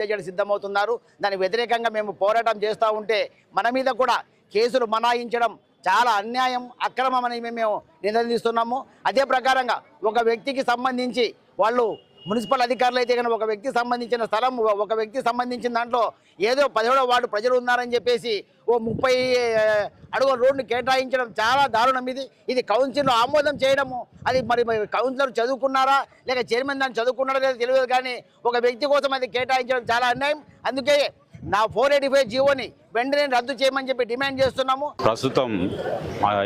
చేయడానికి సిద్ధమవుతున్నారు. దానికి వ్యతిరేకంగా మేము పోరాటం చేస్తూ ఉంటే మన మీద కూడా కేసులు మనాయించడం చాలా అన్యాయం అక్రమం అని మేము నిందిస్తున్నాము. అదే ప్రకారంగా ఒక వ్యక్తికి సంబంధించి వాళ్ళు మున్సిపల్ అధికారులు అయితే కనుక ఒక వ్యక్తికి సంబంధించిన స్థలం ఒక వ్యక్తికి సంబంధించిన దాంట్లో ఏదో పదిహేడో వార్డు ప్రజలు ఉన్నారని చెప్పేసి ఓ ముప్పై ఆ, అడుగుల రోడ్డు కేటాయించడం చాలా దారుణం ఇది. ఇది కౌన్సిల్లో ఆమోదం చేయడము. అది మరి కౌన్సిలర్ చదువుకున్నారా? లేక చైర్మన్ దాన్ని చదువుకున్నారా లేదా తెలియదు కానీ ఒక వ్యక్తి కోసం అది కేటాయించడం చాలా అన్యాయం. అందుకే నా ఫోర్ ఎయిటీ ఫైవ్ జీవోని వెంటనే రద్దు చేయమని చెప్పి డిమాండ్ చేస్తున్నాము. ప్రస్తుతం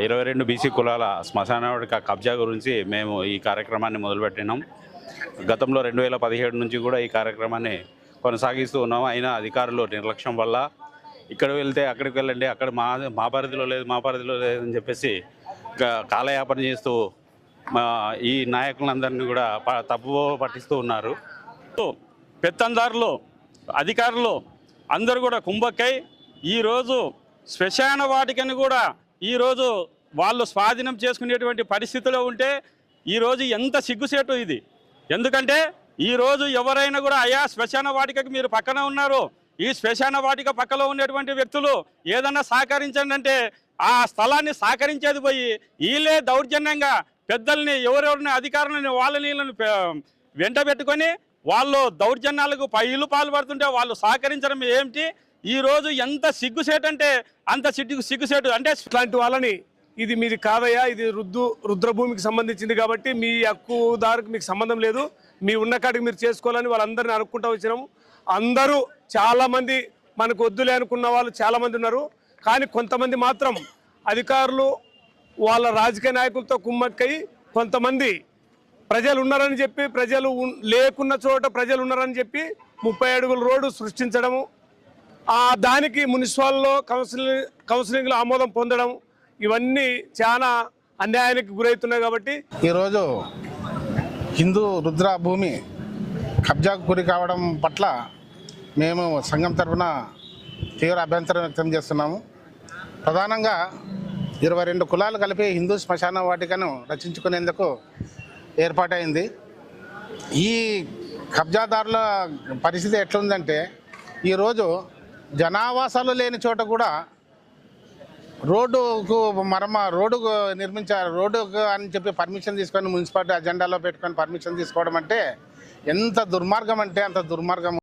ఇరవై రెండు బీసీ కులాల శ్మశాన కబ్జా గురించి మేము ఈ కార్యక్రమాన్ని మొదలుపెట్టినాం. గతంలో రెండు వేల పదిహేడు నుంచి కూడా ఈ కార్యక్రమాన్ని కొనసాగిస్తూ ఉన్నాము. అయినా అధికారులు నిర్లక్ష్యం వల్ల ఇక్కడ వెళ్తే అక్కడికి వెళ్ళండి అక్కడ మా మా పరిధిలో లేదు మా పరిధిలో లేదని చెప్పేసి కాలయాపన చేస్తూ మా ఈ నాయకులందరినీ కూడా ప- తప్పు పట్టిస్తూ ఉన్నారు. పెత్తందారులు అధికారులు అందరూ కూడా కుంభక్కై ఈరోజు శ్మశాన వాటికని కూడా ఈరోజు వాళ్ళు స్వాధీనం చేసుకునేటువంటి పరిస్థితిలో ఉంటే ఈరోజు ఎంత సిగ్గుసేటు ఇది. ఎందుకంటే ఈరోజు ఎవరైనా కూడా అయా శ్మశాన వాటికకి మీరు పక్కన ఉన్నారు. ఈ శ్మశాన వాటిక పక్కలో ఉన్నటువంటి వ్యక్తులు ఏదన్నా సహకరించండి అంటే ఆ స్థలాన్ని సహకరించేది పోయి వీళ్ళే దౌర్జన్యంగా పెద్దల్ని ఎవరెవరిని అధికారులని వాళ్ళని వీళ్ళని వెంట పెట్టుకొని వాళ్ళు దౌర్జన్యాలకు పైలు పాల్పడుతుంటే వాళ్ళు సహకరించడం ఏమిటి? ఈరోజు ఎంత సిగ్గుసేటు అంటే అంత సిగ్గు సిగ్గుసేటు అంటే ఇట్లాంటి వాళ్ళని ఇది మీది కాదయ్యా ఇది రుద్దు రుద్రభూమికి సంబంధించింది కాబట్టి మీ హక్కుదారుకు మీకు సంబంధం లేదు. మీ ఉన్న కాడికి మీరు చేసుకోవాలని వాళ్ళందరినీ అనుకుంటూ వచ్చినాము అందరూ చాలామంది మనకు వద్దులే అనుకున్న వాళ్ళు చాలామంది ఉన్నారు. కానీ కొంతమంది మాత్రం అధికారులు వాళ్ళ రాజకీయ నాయకులతో కుమ్మక్కై కొంతమంది ప్రజలు ఉన్నారని చెప్పి ప్రజలు ఉన్- లేకున్న చోట ప్రజలు ఉన్నారని చెప్పి ముప్పై అడుగుల రోడ్డు సృష్టించడము దానికి మున్సిపాల్లో కౌన్సిలింగ్ కౌన్సిలింగ్లో ఆమోదం పొందడం ఇవన్నీ చాలా అన్యాయానికి గురవుతున్నాయి కాబట్టి ఈరోజు హిందూ రుద్ర భూమి కబ్జాకు గురి కావడం పట్ల మేము సంఘం తరఫున తీవ్ర అభ్యంతరం వ్యక్తం చేస్తున్నాము. ప్రధానంగా ఇరవై రెండు కులాలు కలిపి హిందూ శ్మశాన వాటికను రచించుకునేందుకు ఏర్పాటైంది. ఈ కబ్జాదారుల పరిస్థితి ఎట్లుందంటే ఈరోజు జనావాసాలు లేని చోట కూడా రోడ్డుకు మరమ రోడ్డుకు నిర్మించారు. రోడ్డుకు అని చెప్పి పర్మిషన్ తీసుకొని మున్సిపాలిటీ అజెండాలో పెట్టుకొని పర్మిషన్ తీసుకోవడం అంటే ఎంత దుర్మార్గం అంటే అంత దుర్మార్గం.